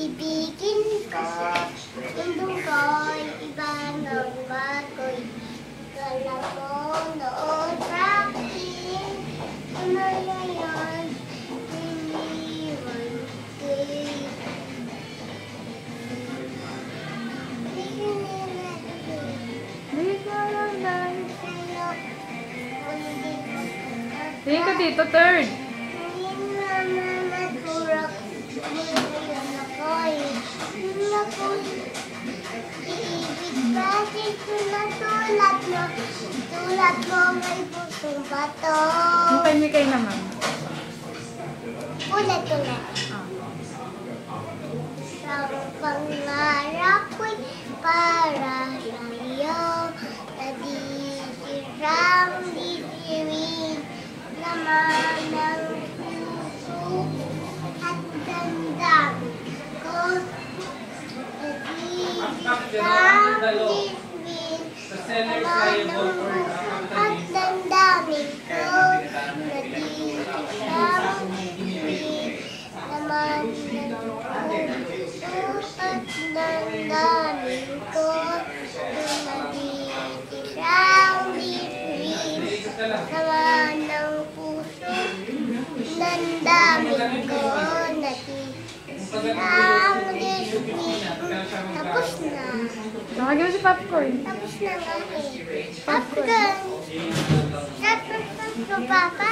Ibigin ko, indong ko, iba ng bagoy. Kala ko noon sa akin, ano ngayon, iniwan kayo. Dito, third. Kasi tulad mo tulad mo may pusong bato Yung kanya kay naman. ulit ulit Ah. Ang pangarap ko'y para sa'yo Nadisirang bitirin Naman Ko Nadisirang bitirin Naman ng puso at damdamin ko Nadisirang bitirin Naman ng Nandamin ko. bitirin não na. papo mo popcorn. Tapos na nga eh. Popcorn. Tapos na papa,